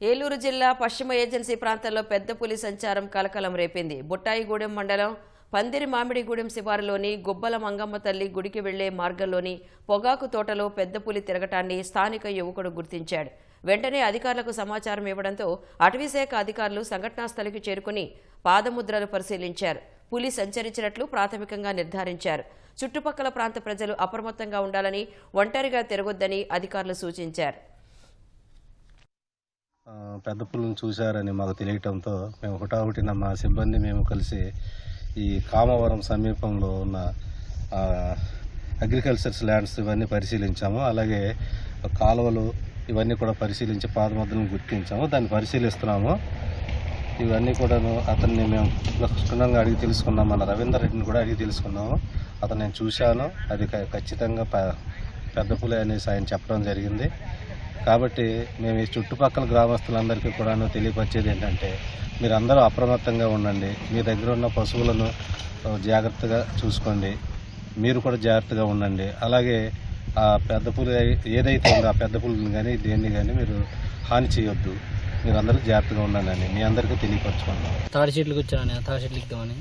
ఏలూరు జిల్లా పశ్చిమ ఏజెన్సీ ప్రాంతంలో పెద్ద పులి సంచారం కలకలం రేపింది. బుట్టాయిగూడెం మండలం పందిరి మామిడిగూడెం శివారులోని గుబ్బల మంగమ్మ తల్లి గుడికి వెళ్ళే మార్గంలోని పొగాకు తోటలో పెద్ద పులి తిరగటాన్ని స్థానిక యువకుడు గుర్తించాడు. వెంటనే అధికారులకు సమాచారం ఇవ్వడంతో అటవీశాఖ అధికారులు సంఘటనా స్థలికి చేరుకుని పాదముద్రలు పరిశీలించారు. పులి సంచరించినట్లు ప్రాథమికంగా నిర్ధారించారు. చుట్టుపక్కల ప్రాంత ప్రజలు అప్రమత్తంగా ఉండాలని ఒంటరిగా తిరగొద్దని అధికారులు సూచించారు. పెద్ద పుల్లని చూశారని మాకు తెలియటంతో మేము హుటాహుటిన మా సిబ్బంది మేము కలిసి ఈ కామవరం సమీపంలో ఉన్న అగ్రికల్చర్స్ ల్యాండ్స్ ఇవన్నీ పరిశీలించాము. అలాగే కాలువలు ఇవన్నీ కూడా పరిశీలించి పాదముద్రలను గుర్తించాము. దాన్ని పరిశీలిస్తున్నాము. ఇవన్నీ కూడాను అతన్ని మేము క్షుణ్ణంగా అడిగి తెలుసుకున్నాం మన రవీందర్ రెడ్డిని కూడా అడిగి తెలుసుకున్నాము. అతను నేను చూశాను. అది ఖచ్చితంగా పెద్ద పులే అనేసి ఆయన చెప్పడం జరిగింది. కాబట్టి మేము ఈ చుట్టుపక్కల గ్రామస్తులందరికీ కూడా తెలియపరిచేది ఏంటంటే మీరందరూ అప్రమత్తంగా ఉండండి. మీ దగ్గర ఉన్న పశువులను జాగ్రత్తగా చూసుకోండి. మీరు కూడా జాగ్రత్తగా ఉండండి. అలాగే ఆ పెద్ద పులి ఏదైతే ఉందో ఆ పెద్ద పులిని కానీ దేన్ని కానీ మీరు హాని చేయొద్దు. మీరందరూ జాగ్రత్తగా ఉండండి. మీ అందరికీ తెలియపరచుకోండి తాడి చెట్లకు వచ్చాను తాడి చెట్లు ఇద్దామని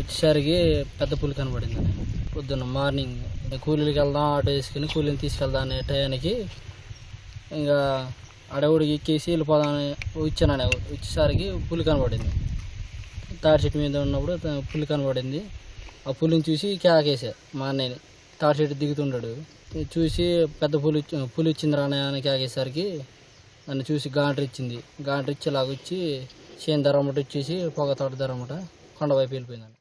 వచ్చేసరికి పెద్ద పులి కనబడింది పొద్దున్న మార్నింగ్ కూలీలకి వెళ్దాం ఆటో వేసుకుని కూలీని తీసుకెళ్దాం అనే టయానికి ఇంకా అడవుడికి ఎక్కేసి వెళ్ళిపోదామని వచ్చాను నేను వచ్చేసరికి పులి కనబడింది. తాడి చెట్టు మీద ఉన్నప్పుడు పులి కనబడింది. ఆ పులిని చూసి కేకేసా మా అన్నయ్యని. తాడి చెట్టు దిగుతుండాడు చూసి పెద్ద పులి పులి వచ్చింది రానే అని కేకేసరికి నన్ను చూసి గాంటర్ ఇచ్చింది. గాంటర్ ఇచ్చేలాగొచ్చి చేను ధరమట వచ్చేసి పొగ తోట ధరమట కొండ వైపు వెళ్ళిపోయిందండి